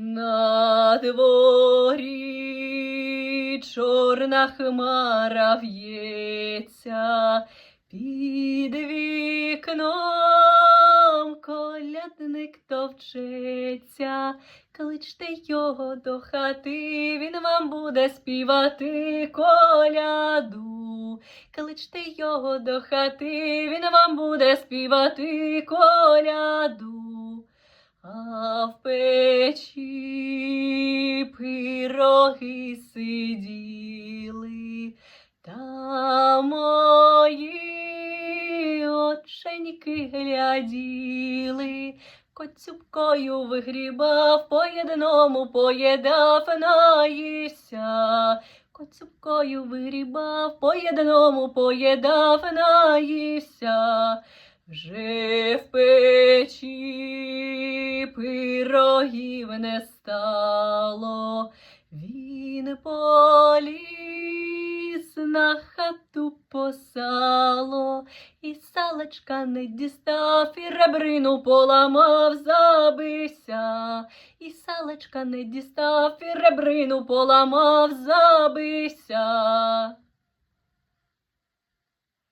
На дворі чорна хмара в'ється, під вікном колядник товчеться. Кличте його до хати, він вам буде співати коляду. Кличте його до хати, він вам буде співати коляду. Пироги сиділи, та мої оченьки гляділи, коцюбкою вигрібав, по єдному поєдав, наївся. Коцюбкою вигрібав, по єдному поєдав, наївся. Вже в печі пирогів не стало, він поліз на хату по сало, і салочка не дістав, і ребрину поламав, забився, і салочка не дістав, і ребрину поламав, забився.